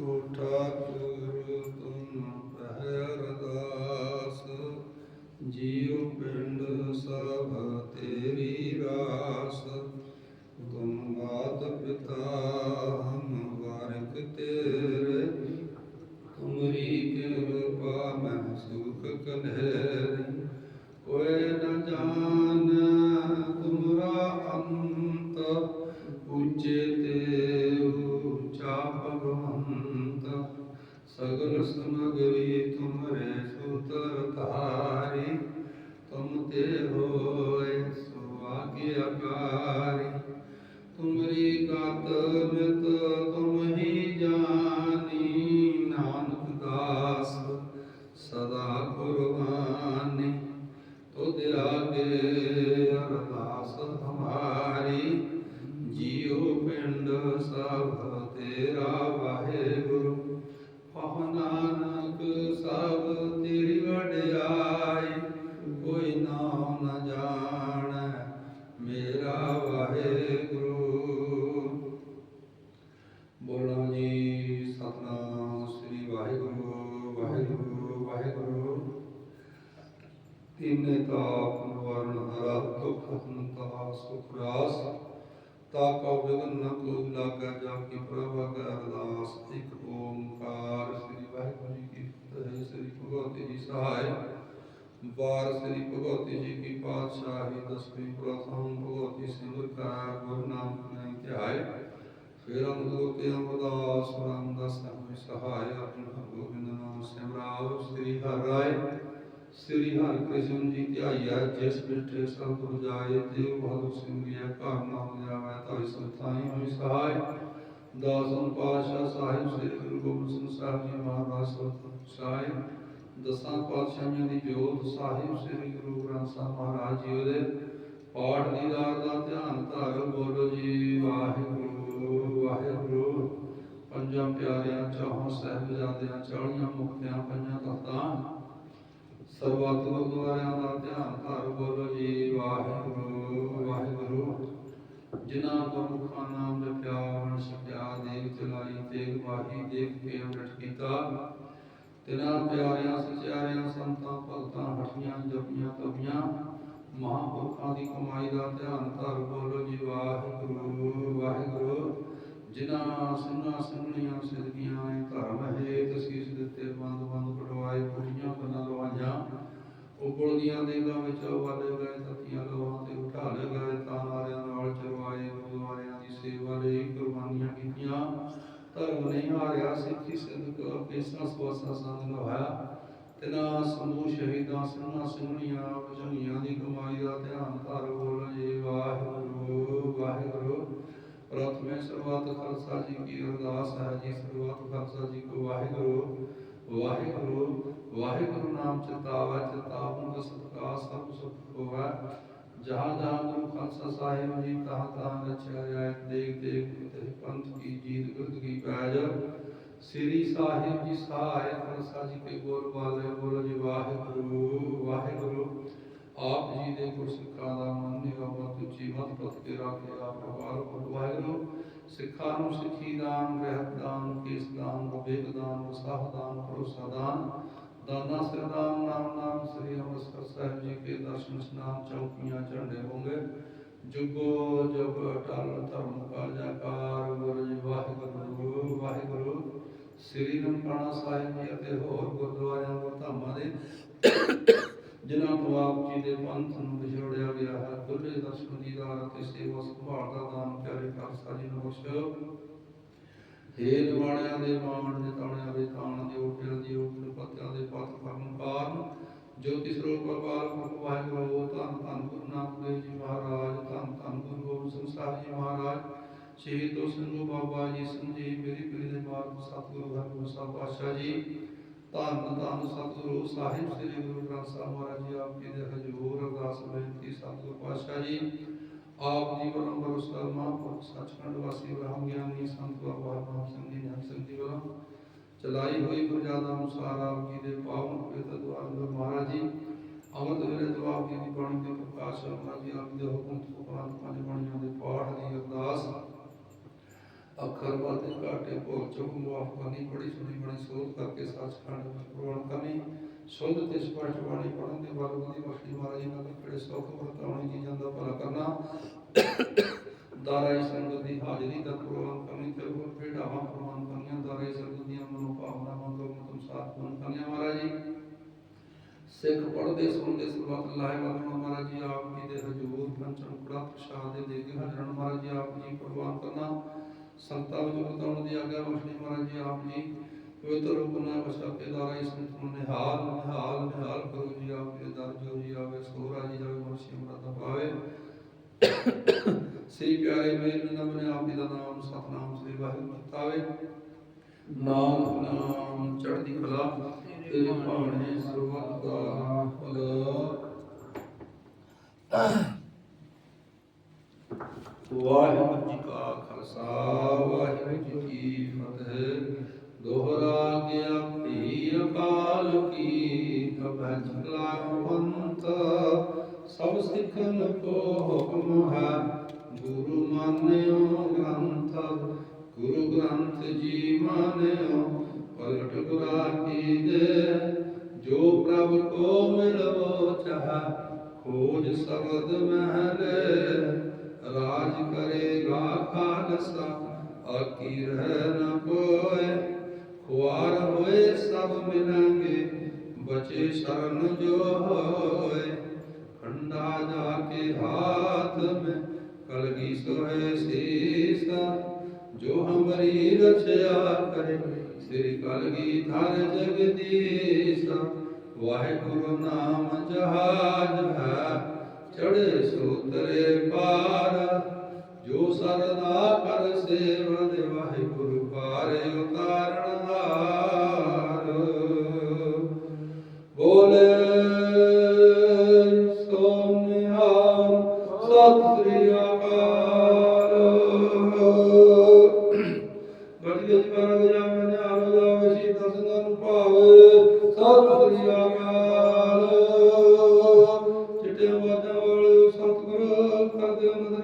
ਕੋਠਾ ਗੁਰੂ ਤੁਮ ਪਹਿ ਜੀਉ ਪਿੰਡ ਸਭ ਤੇਰੀ ਰਾਸ ਤੁਮ ਮਾਤ ਪਿਤਾ ਹਮ ਵਾਰਿਕ ਤੇਰੇ ਤੁਮਰੀ ਕਿਰਪਾ ਮੈਂ ਸੁਖ ਕਨਹਿਰੀ ਕੋਇ ਨ ਜਾਣ ਤੁਮਰਾ ਅੰਤ ਉੱਚੇ ਤੇ ਉੱਚਾ ਭਗਵੰਤ ਸਗਲ ਸਮਗਰੀ ਤੁਮਰੇ ਸੂਤਰ ਧਾਰੀ, ਤੁਮ ਤੇ ਹੋਏ ਸੋ ਤੁਮਰੀ ਗਤ ਮਿਤ ਤੁਮ ਹੀ ਜਾਨੀ, ਨਾਨਕ ਦਾਸ ਸਦਾ ਕੁਰਬਾਨੀ। ਤੁਧ ਆਗੇ ਅਰਦਾਸ ਹਮਾਰੀ, ਜੀਉ ਪਿੰਡ ਸਭ ਤੇਰਾ ਵਾਹਿਗੁਰੂ ਬੋਲੋ ਜੀ ਸਤਨਾਮ ਸ੍ਰੀ ਵਾਹਿਗੁਰੂ ਵਾਹਿਗੁਰੂ ਵਾਹਿਗੁਰੂ। ਤਿੰਨੇ ਤਾਪ ਵਰਨ ਹਰਾ, ਦੁਖ ਹੰਤਾ ਸੁਖ ਰਾਸ। ਤਾ ਕਉ ਵਿਗਨ ਨ ਕੋ ਲਾਗਾ, ਜਾ ਕੀ ਪ੍ਰਭ ਅਗੈ ਅਰਦਾਸ। ਇਕ ਓੰਕਾਰ ਸ੍ਰੀ ਵਾਹਿਗੁਰੂ ਜੀ ਕੀ ਫਤਿਹ, ਸ੍ਰੀ ਭਗਵਤੀ ਜੀ ਸਹਾਇ। ਵਾਰ ਸ੍ਰੀ ਭਗਵਤੀ ਜੀ ਕੀ ਪਾਤਸ਼ਾਹੀ, ਦਸਵੀਂ ਪ੍ਰਥਮ ਭਗਵਤੀ ਸਿਮਰ ਕਾ ਗੁਰੂ ਨਾਮ ਨੇ ਧਿਆਏ। ਫਿਰ ਅੰਗੋ ਤੇ ਰਾਮਦਾਸ ਨਾਮ ਸਹਾਇ ਅਰਜੁਨ ਗੋਬਿੰਦ ਨਾਮ ਸਿਮਰਾਵ ਸ੍ਰੀ ਹਰਿ ਰਾਏ, ਸ੍ਰੀ ਹਰਿ ਕ੍ਰਿਸ਼ਨ ਜੀ ਧਿਆਈਆ ਜਿਸ ਬਿਠੇ ਸਤਿਗੁਰ ਜਾਏ, ਤੇ ਬਹੁਤ ਸਿੰਘਿਆ ਘਰ ਨਾਮ ਲਿਆਵੈ ਤਾਂ ਸੰਤਾਈ ਹੋਈ ਸਹਾਇ। ਦਸਮ ਪਾਤਸ਼ਾਹ ਸਾਹਿਬ, ਸ੍ਰੀ ਗੁਰੂ ਗੋਬਿੰਦ ਸਿੰਘ ਸਾਹਿਬ ਜੀ ਮਹਾਰਾਜ ਸਤਿਗੁਰ ਸਾਹਿਬ ਦਸਾਂ ਪਾਤਸ਼ਾਹਾਂ ਦੀ ਜੋਤ ਸਾਹਿਬ, ਸ੍ਰੀ ਗੁਰੂ ਗ੍ਰੰਥ ਸਾਹਿਬ ਮਹਾਰਾਜ ਜੀ ਉਹਦੇ ਪਾਠ ਦੀ ਦਾ ਧਿਆਨ ਧਰ ਬੋਲੋ ਜੀ, ਵਾਹਿਗੁਰੂ ਸਰਬੱਤ ਗੁਰਦੁਆਰਿਆਂ ਦਾ ਧਿਆਨ ਧਰ ਬੋਲੋ ਜੀ ਵਾਹਿਗੁਰੂ ਵਾਹਿਗੁਰੂ ਜਿਨ੍ਹਾਂ ਗੁਰਮੁਖਾਂ ਨਾਮ ਜਪਿਆ ਵਣ ਛਕਿਆ ਦੇਖ ਚਲਾਈ ਤੇਗ ਵਾਹੀ ਦੇਖ ਕੇ ਅੰਮ੍ਰਿਤ ਕੀਤਾ ਤਿਨਾਂ ਪਿਆਰਿਆਂ ਸਚਿਆਰਿਆਂ ਸੰਤਾਂ ਭਗਤਾਂ ਹਟੀਆਂ ਜਪੀਆਂ ਤਪੀਆਂ ਮਹਾਂਪੁਰਖਾਂ ਦੀ ਕਮਾਈ ਦਾ ਧਿਆਨ ਧਰ ਬੋਲੋ ਜੀ ਵਾਹਿਗੁਰੂ ਵਾਹਿਗੁਰੂ ਜਿਨ੍ਹਾਂ ਸਿੰਘਾਂ ਸਿੰਘਣੀਆਂ ਸਿਦਕੀਆਂ ਧਰਮ ਹੈ, ਤਸੀਸ ਦਿੱਤੇ ਬੰਦ ਉਪਲ ਦੀਆਂ ਦੇਗਾਂ ਵਿੱਚ ਵਾਲੇ ਗਏ ਤਤੀਆਂ ਲੋਹਾਂ ਤੇ ਉਠਾ ਲਏ ਗਏ, ਤਾਂ ਨਾਰਿਆਂ ਨਾਲ ਚਰਵਾਏ, ਗੁਰਦੁਆਰਿਆਂ ਦੀ ਸੇਵਾ ਲਈ ਕੁਰਬਾਨੀਆਂ ਕੀਤੀਆਂ। ਧਰਮ ਨਹੀਂ ਹਾਰਿਆ, ਸਿੱਖੀ ਸਿੱਧਕ ਕੇਸਾਂ ਸਵਾਸਾਂ ਸੰਗ ਲਵਾਇਆ ਤਿਨਾ ਸਮੂਹ ਸ਼ਹੀਦਾਂ ਸਿੰਘਾਂ ਸਿੰਘਣੀਆਂ ਭਜਨੀਆਂ ਦੀ ਕਮਾਈ ਦਾ ਧਿਆਨ ਧਰ ਬੋਲ ਜੀ ਵਾਹਿਗੁਰੂ ਵਾਹਿਗੁਰੂ। ਪ੍ਰਥਮੇ ਸਰਬੱਤ ਖਾਲਸਾ ਜੀ ਕੀ ਅਰਦਾਸ ਹੈ ਜੀ ਸਰਬੱਤ ਖਾਲਸਾ ਜੀ ਕੋ ਵਾਹਿਗੁਰੂ। ਵਾਹਿਗੁਰੂ ਵਾਹਿਗੁਰੂ ਨਾਮ ਚਿਤਾਵਾ ਚਿਤਾਵਨ ਸਤਕਾ ਸਭ ਸੁਖ ਹੋਵੇ। ਜਹਾਂ ਜਹਾਂ ਗੁਰੂ ਖਾਲਸਾ ਸਾਹਿਬ ਜੀ ਤਹਾਂ ਤਹਾਂ ਰਚਿਆ ਜਾਏ, ਦੇਖ ਦੇਖ ਤੇ ਪੰਥ ਕੀ ਜੀਤ ਗੁਰਦ ਕੀ ਪੈਜ। ਸ੍ਰੀ ਸਾਹਿਬ ਜੀ ਸਹਾਇ ਖਾਲਸਾ ਜੀ ਕੇ ਬੋਲ ਵਾਲੇ ਬੋਲ ਜੀ, ਵਾਹਿਗੁਰੂ ਵਾਹਿਗੁਰੂ। ਆਪ ਜੀ ਦੇ ਗੁਰਸਿੱਖਾਂ ਦਾ ਮਨ ਨਿਗਾਹ ਤੁਚੀ ਮਤ ਪਤ ਕੇ ਰਾਖੇ ਆਪ ਪ੍ਰਵਾਰ ਕੋਲ ਵਾਹਿਗੁਰੂ ਸਿੱਖਾਂ ਨੂੰ ਸਿੱਖੀ ਦਾਨ, ਰਹਿਤ ਦਾਨ, ਕੇਸ ਦਾਨ, ਵਿਵੇਕ ਦਾਨ, ਉਤਸਾਹ ਦਾਨ, ਭਰੋਸਾ ਦਾਨ। ਦਾਨਾ ਸਰਦਾਮ ਨਾਮ ਨਾਮ ਸ੍ਰੀ ਅੰਮ੍ਰਿਤਸਰ ਸਾਹਿਬ ਜੀ ਕੇ ਦਰਸ਼ਨ ਇਸ਼ਨਾਨ ਚੌਕੀਆਂ ਝੰਡੇ ਹੋਂਗੇ ਜੁਗੋ ਜੁਗ ਅਟਲ ਧਰਮ ਕਾ ਜਾਕਾਰ ਗੁਰੂ ਵਾਹਿਗੁਰੂ ਵਾਹਿਗੁਰੂ। ਸ੍ਰੀ ਨਨਕਾਣਾ ਸਾਹਿਬ ਜੀ ਅਤੇ ਹੋਰ ਗੁਰਦੁਆਰਿਆਂ, ਗੁਰਧਾਮਾਂ ਦੇ ਜਿਨ੍ਹਾਂ ਤੋਂ ਆਪ ਜੀ ਦੇ ਪੰਥ ਨੂੰ ਵਿਛੋੜਿਆ ਗਿਆ ਹੈ। ਖੁੱਲੇ ਦਰਸ਼ਨ ਦੀਦਾਰ ਅਤੇ ਸੇਵਾ ਸੰਭਾਲ ਦਾ ਦਾਨ ਪਿਆਰੇ ਖਾਲਸਾ ਜੀ ਨੂੰ ਬਖਸ਼ੋ ਹੇ ਨਿਵਾਣਿਆਂ ਦੇ ਮਾਣ ਦੇ, ਤਾਣਿਆਂ ਦੇ ਤਾਣ ਦੇ, ਓਟਿਆਂ ਦੀ ਓਟ ਪੱਤਿਆਂ ਦੇ, ਪੱਤ ਕਰਨ ਕਾਰਨ ਜੋਤੀ ਸਰੂਪ ਅਕਾਲ ਪੁਰਖ ਵਾਹਿਗੁਰੂ ਧੰਨ ਧੰਨ ਗੁਰੂ ਨਾਨਕ ਦੇਵ ਜੀ ਮਹਾਰਾਜ, ਧੰਨ ਧੰਨ ਗੁਰੂ ਗੋਬਿੰਦ ਸਿੰਘ ਸਾਹਿਬ ਜੀ ਮਹਾਰਾਜ, ਸ਼ਹੀਦ ਤੋਂ ਬਾਬਾ ਜੀ ਸਿੰਘ ਮੇਰੀ ਪੀੜੀ ਦੇ ਮਾਰਗ ਸਤਿਗੁਰੂ ਹਰਿਗੁਰੂ ਸਾਹਿਬ ਪਾਤਸ਼ਾਹ ਜੀ, ਧੰਨ ਧੰਨ ਸਤਿਗੁਰੂ ਸਾਹਿਬ ਸ੍ਰੀ ਗੁਰੂ ਗ੍ਰੰਥ ਸਾਹਿਬ ਮਹਾਰਾਜ ਜੀ, ਆਪ ਜੀ ਦੇ ਹਜ਼ੂਰ ਅਰਦਾਸ ਬੇਨਤੀ ਸਤਿਗੁਰੂ ਪਾਤਸ਼ਾਹ ਜੀ ਆਪ ਜੀ ਵੱਲੋਂ ਗੁਰੂ ਸਾਹਿਬ ਮਹਾਂਪੁਰਖ ਸੱਚਖੰਡ ਵਾਸੀ ਬ੍ਰਹਮ ਗਿਆਨੀ ਸੰਤ ਬਾਬਾ ਨਾਮ ਸਿੰਘ ਜੀ ਨਿਹੰਗ ਸਿੰਘ ਜੀ ਵੱਲੋਂ ਚਲਾਈ ਹੋਈ ਮਰਜ਼ਾਦਾ ਅਨੁਸਾਰ ਆਪ ਜੀ ਦੇ ਪਾਵਨ ਪਵਿੱਤਰ ਦੁਆਰ ਗੁਰੂ ਮਹਾਰਾਜ ਜੀ ਅਮਰ ਵੇਲੇ ਤੋਂ ਆਪ ਜੀ ਦੀ ਬਾਣੀ ਦੇ ਪ੍ਰਕਾਸ਼ ਮਹਾਰਾਜ ਜੀ ਆਪ ਜੀ ਦੇ ਹੁਕਮ ਤੋਂ ਉਪਰੰਤ ਪੰਜ ਬਾਣੀਆਂ ਦੇ ਪਾਠ ਦੀ ਅਰਦਾਸ ਅੱਖਰ ਬਾਤੇ ਘਾਟੇ ਭੁੱਲ ਚੁੱਕ ਮਾਫ ਕਰਨੀ ਬੜੀ ਸੁਣੀ ਬੜੀ ਸੋਧ ਕਰਕੇ ਸੱਚਖੰਡ ਵਿੱਚ ਪ੍ਰਵਾਨ ਕਰਨੀ ਸ਼ੁੱਧ ਤੇ ਸਪਸ਼ਟ ਬਾਣੀ ਪੜਨ ਦੇ ਬਾਅਦ ਉਹਦੀ ਬਖਸ਼ੀ ਮਹਾਰਾਜ ਨਾਲ ਕਿਹੜੇ ਸੁੱਖ ਵਰਤਾਉਣੀ ਜੀ ਜਾਂਦਾ ਭਲਾ ਕਰਨਾ। ਦਾਰਾਈ ਸੰਗਤ ਦੀ ਹਾਜ਼ਰੀ ਦਾ ਪ੍ਰਵਾਨ ਕਰਨੀ ਤੇ ਹੋਰ ਭੇਡਾਵਾਂ ਪ੍ਰਵਾਨ ਕਰਨੀਆਂ। ਦਾਰਾਈ ਸੰਗਤ ਦੀਆਂ ਮਨੋ ਭਾਵਨਾਵਾਂ ਤੋਂ ਮਤਮ ਸਾਥ ਪੂਰਨ ਕਰਨੀਆਂ ਮਹਾਰਾਜ ਜੀ। ਸਿੱਖ ਪੜਦੇ ਸੁਣਦੇ ਸਰਬੱਤ ਲਾਇ ਵਰਨਾ ਮਹਾਰਾਜ ਜੀ ਆਪ ਜੀ ਦੇ ਹਜੂਰ ਪੰਚਮ ਕੜਾ ਪ੍ਰਸ਼ਾਦ ਦੇ ਦੇ ਕੇ ਹਜ਼ਰਨ ਮਹਾਰਾਜ ਜੀ ਆਪ ਜੀ ਪ੍ਰਵਾਨ ਕਰਨਾ। ਸੰਤਾਂ ਵਿੱਚ ਵਰਤਾਉਣ ਦੀ ਆਗਿਆ ਬਖਸ਼ਣੀ ਮਹਾਰਾਜ ਜੀ, ਆਪ ਜੀ ਪਵਿੱਤਰ ਰੂਪ ਨਾਲ ਵਸਾ ਕੇ ਦਾਰਾਈ ਨੂੰ ਨਿਹਾਲ ਨਿਹਾਲ ਨਿਹਾਲ ਕਰੋ ਜੀ ਆਪ, ਦਰ ਜੋ ਜੀ ਆਵੇ ਸੋਰਾ ਜੀ ਜਾਵੇ ਮਰਸ਼ੀ ਅਮਰਤ ਪਾਵੇ। ਸ੍ਰੀ ਪਿਆਰੇ ਮੇਰੇ ਨਾਮ ਨੇ ਆਪ ਜੀ ਦਾ ਨਾਮ, ਸਤਨਾਮ ਸ੍ਰੀ ਵਾਹਿਗੁਰੂ ਮਤਾਵੇ ਨਾਮ ਨਾਮ, ਚੜ੍ਹਦੀ ਕਲਾ ਤੇਰੇ ਭਾਣੇ ਸਰਬੱਤ ਦਾ ਭਲਾ ਵਾਹਿਗੁਰੂ ਜੀ ਕਾ ਖਾਲਸਾ, ਵਾਹਿਗੁਰੂ ਜੀ ਕੀ ਫਤਿਹ। ਦੋਹਰਾ ਗਿਆ ਪੀ ਅਕਾਲ ਕੀ ਕਬੈ ਚਲਾ ਪੰਤ ਸਭ ਸਿੱਖਨ ਕੋ ਹੁਕਮ ਹੈ, ਗੁਰੂ ਮਾਨਿਓ ਗ੍ਰੰਥ। ਗੁਰੂ ਗ੍ਰੰਥ ਜੀ ਮਾਨਿਓ ਪਲਟ ਗੁਰਾ ਕੀ ਦੇ। ਜੋ ਪ੍ਰਭ ਕੋ ਮਿਲਵੋ ਚਾਹ, ਖੋਜ ਸਬਦ ਮਹਲੇ। ਰਾਜ ਕਰੇਗਾ ਖਾਲਸਾ ਆਕੀ ਰਹਿ ਨ ਕੋਏ ਖੁਆਰ ਹੋਏ ਸਭ ਮਿਲਾਂਗੇ, ਬਚੇ ਸ਼ਰਨ ਜੋ ਹੋਏ। ਖੰਡਾ ਜਾ ਕੇ ਹਾਥ ਮੇ ਕਲਗੀ ਸੋਏ ਸੀਸਾ, ਜੋ ਹਮਰੀ ਰਚਿਆ ਕਰੇ, ਸ੍ਰੀ ਕਲਗੀ ਧਰ ਜਗਦੀਸ਼ਾ। ਵਾਹਿਗੁਰੂ ਨਾਮ ਜਹਾਜ ਹੈ ਚੜੇ ਸੂਤਰੇ ਪਾਰ ਸਤਿ ਸ੍ਰੀ ਅਕਾਲ ਗੜੀ ਜੀ ਕਰ ਜਾਵੇ ਨੇ ਆਰੋ ਜਾਵੇ ਸੀਤਾ ਸਿੰਘਾਂ ਨੂੰ ਭਾਵੇ ਸਤਿ ਸ੍ਰੀ ਅਕਾਲ ਚਿੱਟੇ ਵਾਜਾਂ ਵਾਲੇ ਸਤਿਗੁਰ ਕਰਦੇ ਨਦਰ